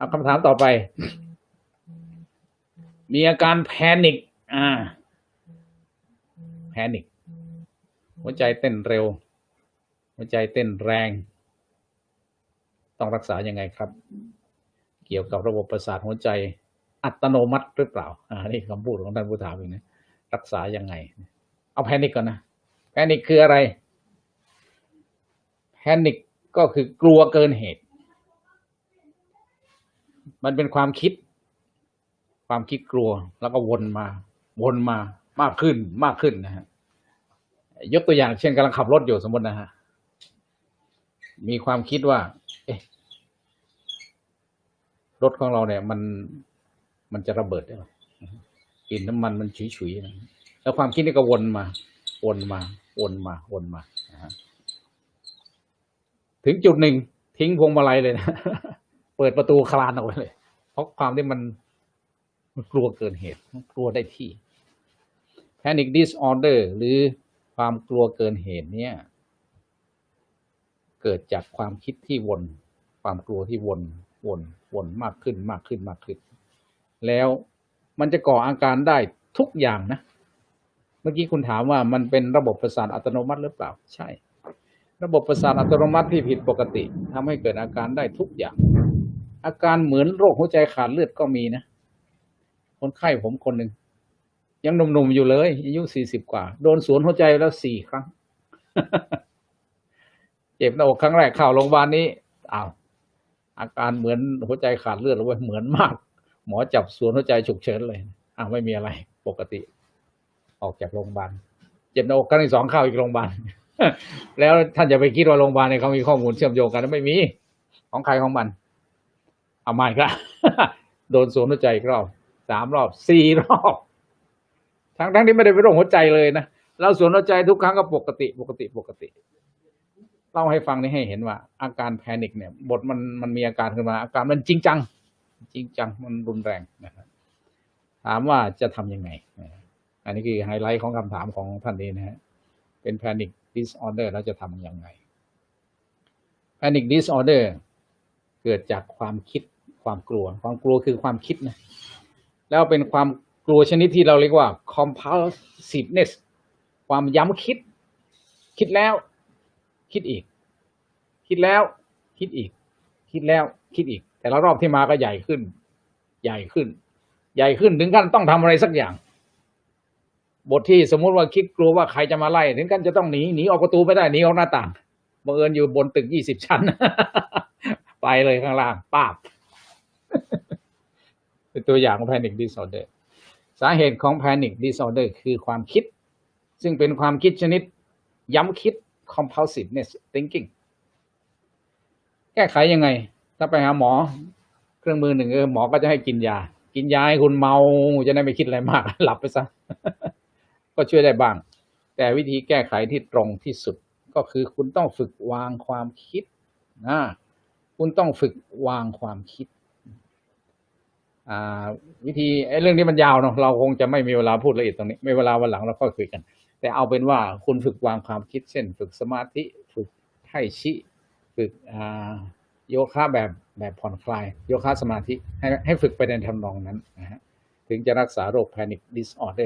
เอาคำถามต่อไป มีอาการแพนิคอ่า แพนิคหัวใจเต้นเร็ว หัวใจเต้นแรง ต้องรักษายังไงครับ เกี่ยวกับระบบประสาทหัวใจ อัตโนมัติหรือเปล่า อ่า นี่คำพูดของท่านผู้ถามเองนะ รักษายังไง เอาแพนิคก่อนนะ แพนิคคืออะไร แพนิคก็คือกลัวเกินเหตุ มันเป็นความคิด ความคิดกลัว แล้วก็วนมา วนมามากขึ้นมากขึ้นนะฮะยกตัวอย่างเช่นกำลังขับรถอยู่สมมตินะฮะมีความคิดว่า เอ๊ะรถของเราเนี่ย มันมันจะระเบิดได้หรอกลิ่นน้ำมันมันฉุยๆนะแล้วความคิดนี่ก็วนมา วนมา วนมา วนมาถึงจุดหนึ่งทิ้งพวงมาลัยเลยนะ เปิดประตูคลานออกไปเลย เพราะความที่มันมันกลัวเกินเหตุมันกลัวได้ที่ panic disorder หรือความกลัวเกินเหตุเนี่ย เกิดจากความคิดที่วน ความกลัวที่วนวนวนมากขึ้นมากขึ้นมากขึ้น แล้วมันจะก่ออาการได้ทุกอย่างนะ เมื่อกี้คุณถามว่ามันเป็นระบบประสาทอัตโนมัติหรือเปล่า ใช่ ระบบประสาทอัตโนมัติที่ผิดปกติทำให้เกิดอาการได้ทุกอย่าง อาการเหมือนโรคหัวใจขาดเลือดก็มีนะ คนไข้ผมคนหนึ่ง ยังหนุ่มๆอยู่เลย อายุสี่สิบกว่า โดนสวนหัวใจแล้วสี่ครั้ง เจ็บหน้าอกครั้งแรกเข้าโรงพยาบาลนี้อ้าวอาการเหมือนหัวใจขาดเลือดเลยเหมือนมาก หมอจับสวนหัวใจฉุกเฉินเลยอ้าวไม่มีอะไร ปกติ ออกจากโรงพยาบาลเจ็บหน้าอกครั้งที่สองเข้าอีกโรงพยาบาลแล้วท่านจะไปคิดว่าโรงพยาบาลเนี่ยเขามีข้อมูลเชื่อมโยงกันไม่มี ของใครของมัน เอามาอีกละโดนสวนหัวใจอีกรอบสามรอบสี่รอบ ทั้งทั้งที่ไม่ได้เป็นโรคหัวใจเลยนะเราสวนหัวใจทุกครั้งก็ปกติปกติปกติเล่าให้ฟังนี่ให้เห็นว่า อาการแพนิคเนี่ย บทมันมันมีอาการขึ้นมา อาการมันจริงจัง จริงจังมันรุนแรงนะครับถามว่าจะทำยังไง อันนี้คือไฮไลท์ของคำถามของท่านนี้นะฮะเป็น panic disorder แล้วจะทำยังไง panic disorder เกิดจากความคิด ความกลัว ความกลัวคือความคิดนะ แล้วเป็นความกลัวชนิดที่เราเรียกว่า compulsiveness ความย้ำคิด คิดแล้ว คิดอีก คิดแล้ว คิดอีก คิดแล้ว คิดอีก แต่ละรอบที่มาก็ใหญ่ขึ้น ใหญ่ขึ้น ใหญ่ขึ้นถึงขั้นต้องทำอะไรสักอย่าง บทที่สมมุติว่าคิดกลัวว่าใครจะมาไล่ถึงกันจะต้องหนีหนีออกประตูไม่ได้หนีออกหน้าต่างบังเอิญอยู่บนตึกยี่สิบชั้น ไปเลยข้างล่างป้าบ เป็นตัวอย่างของ panic disorder สาเหตุของ panic disorder คือความคิด ซึ่งเป็นความคิดชนิด ย้ำคิด compulsiveness thinking แก้ไขยังไง ถ้าไปหาหมอ เครื่องมือหนึ่งเออหมอก็จะให้กินยา กินยาให้คุณเมาจะได้ไม่คิดอะไรมาก หลับไปซะ ก็ช่วยได้บ้าง แต่วิธีแก้ไขที่ตรงที่สุดก็คือคุณต้องฝึกวางความคิดนะคุณต้องฝึกวางความคิด วิธีไอ้เรื่องนี้มันยาวเนาะเราคงจะไม่มีเวลาพูดละเอียดตรงนี้ ไม่เวลาวันหลังเราค่อยคุยกัน แต่เอาเป็นว่าคุณฝึกวางความคิดเช่น ฝึกสมาธิฝึกไทชิฝึกโยคะแบบแบบผ่อนคลาย โยคะสมาธิให้ให้ฝึกไปในทำนองนั้นนะฮะถึงจะรักษาโรค panic disorder